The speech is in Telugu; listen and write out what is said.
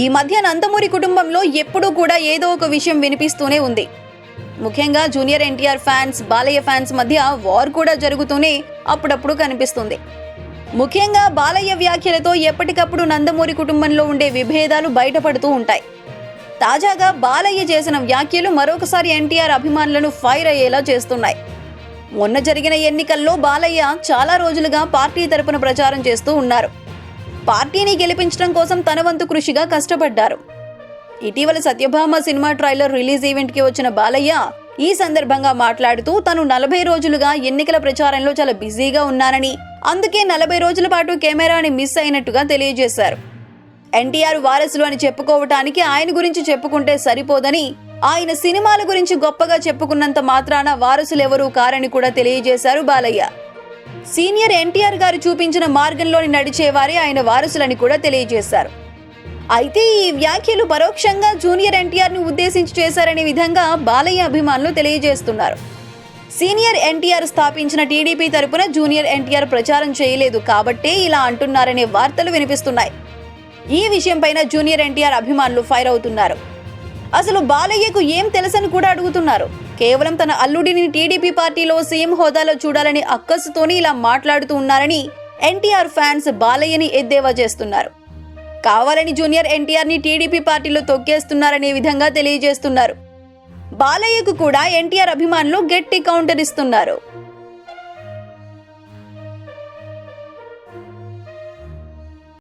ఈ మధ్య నందమూరి కుటుంబంలో ఎప్పుడూ కూడా ఏదో ఒక విషయం వినిపిస్తూనే ఉంది. ముఖ్యంగా junior NTR fans Balayya fans మధ్య వార్ కూడా జరుగుతూనే అప్పుడప్పుడు కనిపిస్తుంది. ముఖ్యంగా బాలయ్య వ్యాఖ్యలతో ఎప్పటికప్పుడు నందమూరి కుటుంబంలో ఉండే విభేదాలు బయటపడుతూ ఉంటాయి. తాజాగా బాలయ్య చేసిన వ్యాఖ్యలు మరొకసారి ఎన్టీఆర్ అభిమానులను ఫైర్ అయ్యేలా చేస్తున్నాయి. మొన్న జరిగిన ఎన్నికల్లో బాలయ్య చాలా రోజులుగా పార్టీ తరపున ప్రచారం చేస్తూ ఉన్నారు. పార్టీని గెలిపించడం కోసం తన వంతు కృషిగా కష్టపడ్డారు. ఇటీవల సత్యభామ సినిమా ట్రైలర్ రిలీజ్ ఈవెంట్కి వచ్చిన బాలయ్య ఈ సందర్భంగా మాట్లాడుతూ తను నలభై రోజులుగా ఎన్నికల ప్రచారంలో చాలా బిజీగా ఉన్నానని అందుకే నలభై రోజుల పాటు కెమెరాని మిస్ అయినట్టుగా తెలియజేశారు. ఎన్టీఆర్ వారసులు అని చెప్పుకోవటానికి ఆయన గురించి చెప్పుకుంటే సరిపోదని ఆయన సినిమాల గురించి గొప్పగా చెప్పుకున్నంత మాత్రాన వారసులెవరూ కారని కూడా తెలియజేశారు బాలయ్య. సీనియర్ ఎన్టీఆర్ గారు చూపించిన మార్గంలోని నడిచేవారే ఆయన వారసులని కూడా తెలియజేశారు. అయితే ఈ వ్యాఖ్యలు పరోక్షంగా జూనియర్ ఎన్టీఆర్ని ఉద్దేశించి చేశారనే విధంగా బాలయ్య అభిమానులు తెలియజేస్తున్నారు. సీనియర్ ఎన్టీఆర్ స్థాపించిన టీడీపీ తరపున జూనియర్ ఎన్టీఆర్ ప్రచారం చేయలేదు కాబట్టే ఇలా అంటున్నారనే వార్తలు వినిపిస్తున్నాయి. ఈ విషయంపైన జూనియర్ ఎన్టీఆర్ అభిమానులు ఫైర్ అవుతున్నారు. అసలు బాలయ్యకు ఏం తెలుసని కూడా అడుగుతున్నారు. కేవలం తన అల్లుడిని టీడీపీ పార్టీలో సీఎం హోదాలో చూడాలని అక్కసుతోనే ఇలా మాట్లాడుతూ ఉన్నారని ఎన్టీఆర్ ఫ్యాన్స్ బాలయ్యని ఎద్దేవా చేస్తున్నారు. కావాలని జూనియర్ ఎన్టీఆర్ని టీడీపీ పార్టీలో తొక్కేస్తున్నారనే విధంగా తెలియజేస్తున్నారు. బాలయ్యకు కూడా ఎన్టీఆర్ అభిమానులు గట్టి కౌంటర్ ఇస్తున్నారు.